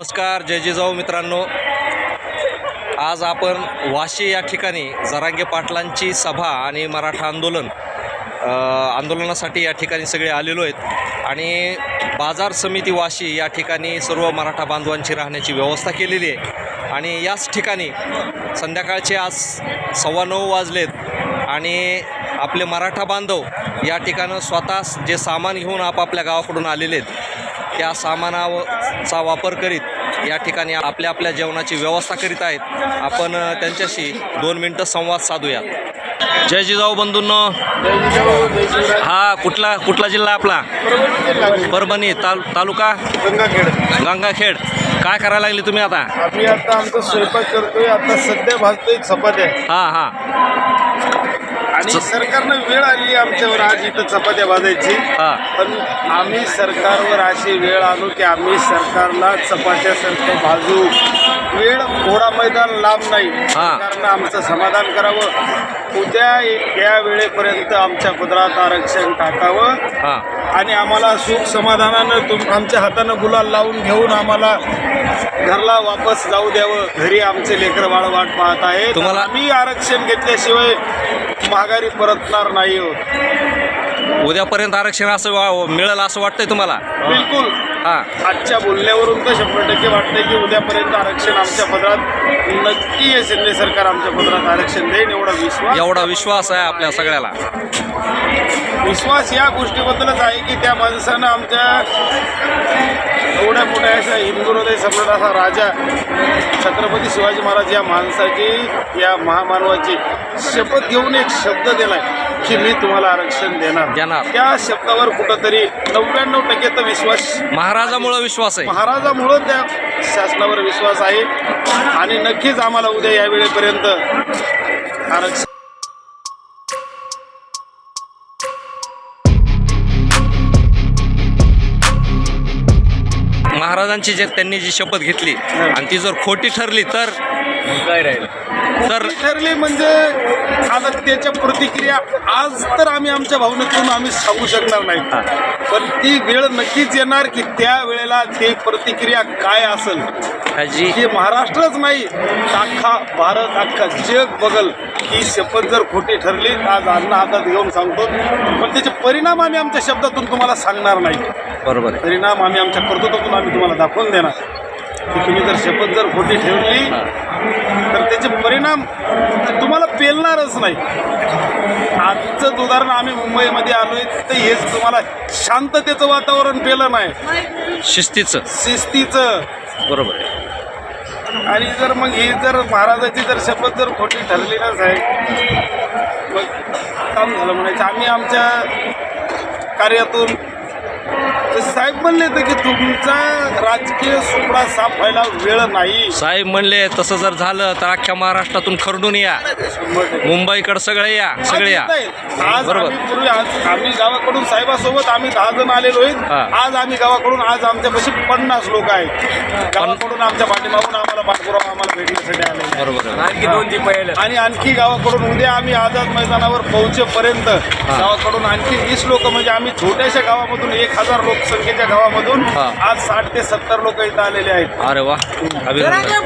नमस्कार जय जिजाऊ मित्रांनो. आज आपण वाशी या ठिकाणी जरांगे पाटलांची सभा आणि मराठा आंदोलन आंदोलनासाठी या ठिकाणी सगळे आलेलो आहेत. आणि बाजार समिती वाशी या ठिकाणी सर्व मराठा बांधवांची राहण्याची व्यवस्था केलेली आहे. आणि याच ठिकाणी संध्याकाळचे आज सव्वा नऊ वाजलेत आणि आपले मराठा बांधव या ठिकाणं स्वतः जे सामान घेऊन आपापल्या गावाकडून आलेले आहेत. त्या सामानाचा वापर करीत या ठिकाणी आपल्या आपल्या जेवणाची व्यवस्था करीत आहेत. आपण त्यांच्याशी दोन मिनटं संवाद साधूया. जय जिजाऊ बंधूंनो. हा कुठला कुठला जिल्हा आपला? परभणी ताल तालुका? गंगाखेड. गंगाखेड. काय करायला लागले तुम्ही आता? आम्ही आता आमचा स्वयंपाक करतोय. आता सध्या भाजतोय चपात्या. हां हां. आणि सरकारनं वेळ आली आमच्यावर आज इथं चपात्या भाजायची. हां. पण आम्ही सरकारवर अशी वेळ आलो की आम्ही सरकारला चपात्यासारखं भाजू. वेळ घोडा मैदान लांब नाही. सरकारनं आमचं समाधान करावं. उद्या या वेळेपर्यंत आमच्या पदरात आरक्षण टाकावं. हां. आणि आम्हाला सुख समाधानानं तुम आमच्या हातानं गुलाल लावून घेऊन आम्हाला घरला वापस जाऊ द्यावं. घरी आमचे लेकर बाळ वाट पाहत आहेत. तुम्हाला- आम्ही आरक्षण घेतल्याशिवाय माघारी परतणार नाही. उद्यापर्यंत आरक्षण असं वा मिळेल असं वाटतंय तुम्हाला? बिलकुल. हां आजच्या बोलण्यावरून तर शंभर टक्के वाटतंय की उद्यापर्यंत आरक्षण आमच्या पदरात नक्की हे शिंदे सरकार आमच्या पदरात आरक्षण देईन एवढा विश्वास. एवढा विश्वास आहे आपल्या सगळ्याला. विश्वास या गोष्टीबद्दलच आहे की त्या माणसानं आमच्या एवढ्या मोठ्या अशा हिंदू हृदय सम्राट असा राजा छत्रपती शिवाजी महाराज या माणसाची या महामानवाची शपथ घेऊन एक शब्द दिलाय. की मी तुम्हाला आरक्षण देणार. देणार. त्या शब्दावर कुठंतरी नव्याण्णव टक्के तर विश्वास महाराजामुळं विश्वास आहे. महाराजामुळं त्या शासनावर विश्वास आहे. आणि नक्कीच आम्हाला उद्या या वेळेपर्यंत आरक्षण महाराजांची जे त्यांनी जी शपथ घेतली आणि ती जर खोटी ठरली तर काय राहील? तर ठरली म्हणजे आता त्याच्या प्रतिक्रिया आज तर आम्ही आमच्या भावनेतून आम्ही सांगू शकणार नाही. पण ती वेळ नक्कीच येणार की त्या वेळेला ते प्रतिक्रिया काय असेल? ह्याची हे महाराष्ट्रच नाही अख्खा भारत अख्खा जग बघल. ही शपथ जर खोटी ठरली तर आज अन्न हातात घेऊन सांगतो. पण त्याचे परिणाम आम्ही आमच्या शब्दातून तुम्हाला सांगणार नाही. बरोबर आहे. परिणाम आम्ही आमच्या कर्तृत्वातून आम्ही तुम्हाला दाखवून देणार. की तुम्ही जर शपथ जर खोटी ठेवली परिणाम तुम्हाला पेलणारच नाही. आजचं उदाहरण आम्ही मुंबईमध्ये आलोय तर हेच तुम्हाला शांततेचं वातावरण पेलं नाही. शिस्तीचं. शिस्तीचं. बरोबर आहे. आणि जर मग ही जर महाराजाची जर शपथ जर खोटी ठरली ना साहेब मग काम झालं म्हणायचं. आम्ही आमच्या कार्यातून ते साहेब म्हणले तर की तुमचा राजकीय सुपडा साफ व्हायला वेळ नाही. साहेब म्हणले तसं जर झालं तर अख्ख्या महाराष्ट्रातून खरडून या. मुंबईकडे सगळे या सगळे या. आज बरोबर. आम्ही पूर्वी आज आम्ही गावाकडून साहेबासोबत आम्ही दहा जण आलेलो आहेत. हा. आज आम्ही गावाकडून आज आमच्यापाशी पन्नास लोक आहेत. गावाकडून आमच्या पाठीमागून आम्हाला पाठपुरावा आम्हाला भेटण्यासाठी आले बरोबर आणखी दोन जी पहिले. आणि आणखी गावाकडून उद्या आम्ही आझाद मैदानावर पोहोचेपर्यंत गावाकडून आणखी वीस लोक म्हणजे आम्ही छोट्याशा गावामधून एक हजार लोकसंख्येच्या गावामधून. आज साठ ते सत्तर लोक इथं आलेले आहेत. अरे वा. अभिनंदन